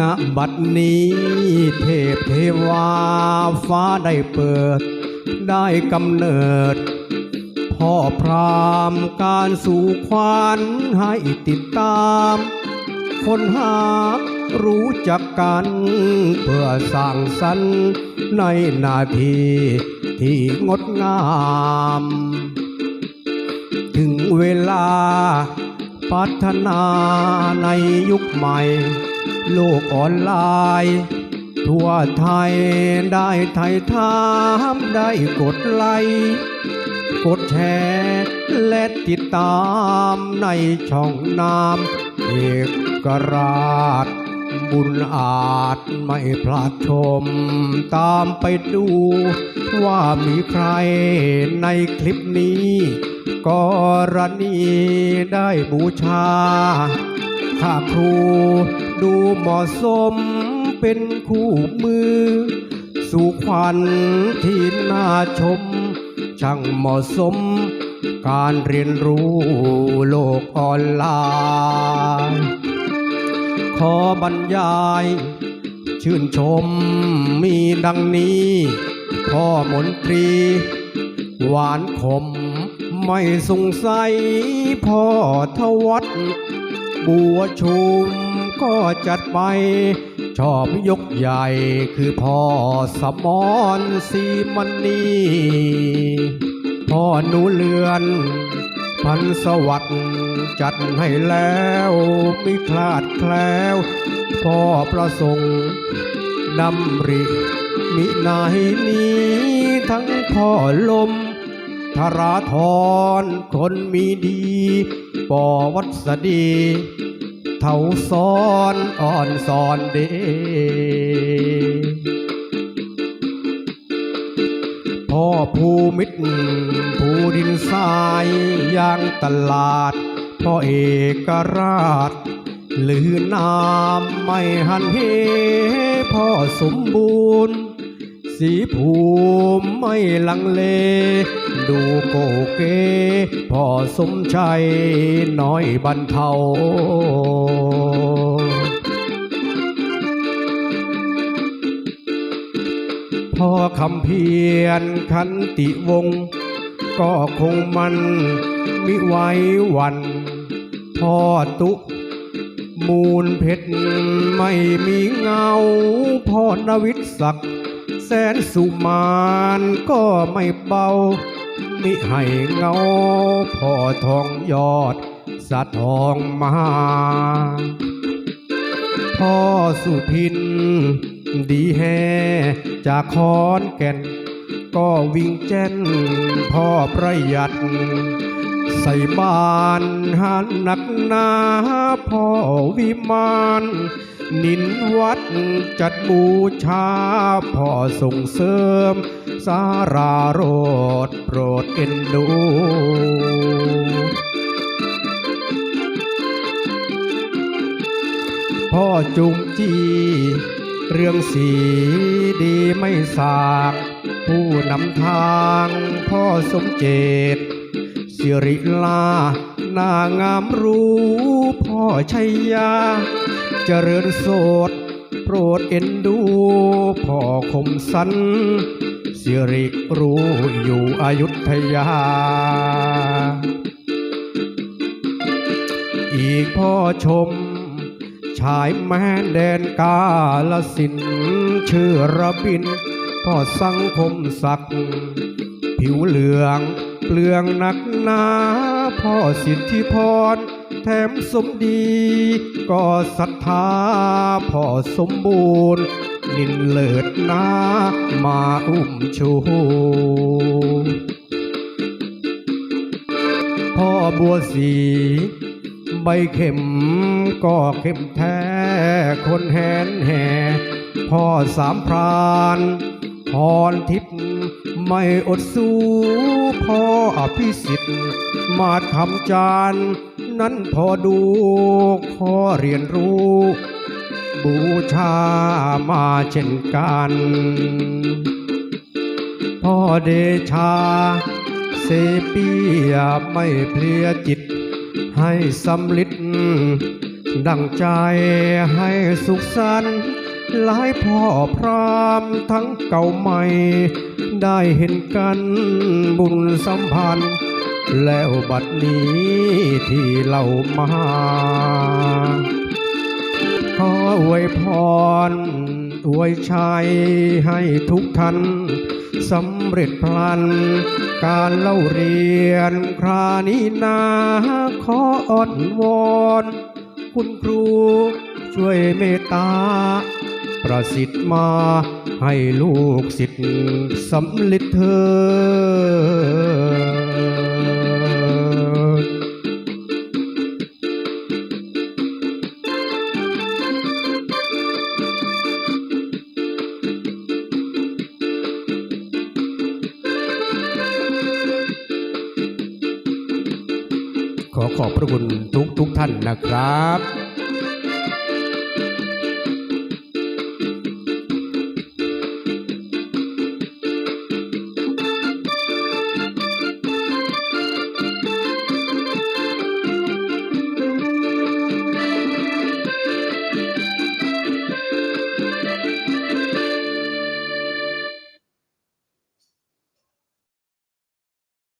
ณบัดนี้ เทพเทวาฟ้าได้เปิด ได้กำเนิด พ่อพรามการสู่ควานให้ติดตาม คนหารู้จักกัน เพื่อสร้างสรรค์ในนาทีที่งดงาม ถึงเวลาพัฒนาในยุคใหม่ โลกออนไลน์ ทั่วไทยได้ไทยทามได้กดไลค์กดแชร์และติดตามในช่องนามเอกราช บุญอาจไม่พลาดชม ตามไปดูว่ามีใครในคลิปนี้กรณีได้บูชา ถ้าครูดูเหมาะสมเป็นคู่มือ สู่ขวัญที่น่าชม ช่างเหมาะสม การเรียนรู้โลกออนไลน์ขอบรรยาย ชื่นชมมีดังนี้พ่อมนตรี หวานขมไม่สงสัยพ่อทวัด บัวชุมก็จัดไป ชอบยกใหญ่คือพ่อสมอนสีมันนีพ่อหนูเลือน พันสวัสดิ์จัดให้แล้วไม่คลาดแคล้วพ่อประสงค์ดำริมินายนี้ทั้งพ่อลม ธราธรคนมีดีปอวัสดีเท่าสอนอ่อนสอนเดพ่อภูมิตรภูดินทรายย่างตลาด พ่อเอกราชลือนามไม่หันเหพ่อสมบูรณ์ สีภูมิไม่ลังเล ดูโกเกพ่อสมชัยน้อยบรรเทาพ่อคำเพียรขันติวงศ์ก็คงมันมิไว้วันพ่อตุมูลเพชรไม่มีเงาพ่อนวิศักดิ์แสนสุมานก็ไม่เบา มิให้เงาพ่อทองยอดสะทองมาพ่อสุพิน ดีแฮจากคอนแก่น ก็วิ่งเจนพ่อประหยัด ใส่บานหันหนักหนาพ่อวิมานนินวัดจัดบูชาพ่อส่งเสริม สาราโรดโปรดเอ็นดูพ่อจุงจีเรื่องสีดีไม่สากผู้นำทางพ่อสมเจต สิริลานางามรู้พ่อชัยยา เจริญโสดโปรดเอ็นดูพ่อคมสันสิริรู้อยู่อายุทยา อีกพ่อชม ชายแม่แดนกาลสินชื่อระบิน พ่อสังคมศักดิ์ผิวเหลือง เปลืองหนักหนาพ่อสิทธิพร แถมสมดี ก็ศรัทธาพ่อสมบูรณ์ นินเลิศนามาอุ้มชูพ่อบัวสีใบเข็มก็เข้มแท้ คนแหนแห่พ่อสามพรานพรทิพย์ ไม่อดสู้พ่ออภิสิทธิ์ มาทำจาน นั้นพอดูขอเรียนรู้ บูชามาเช่นกัน พ่อเดชาเสเปียไม่เพลียจิต ให้สำลิดดังใจให้สุขสันต์ หลายพ่อพรามทั้งเก่าใหม่ ได้เห็นกันบุญสัมพันธ์ แล้วบัดนี้ที่เรามาขออวยพรอวยชัยให้ทุกท่านสำเร็จพลัน การเล่าเรียนครานี้นาขออ้อนวอน คุณครูช่วยเมตตา ประสิทธิ์มาให้ลูกศิษย์สำลิดเธอ ขอขอบพระคุณทุกทุกท่านนะครับ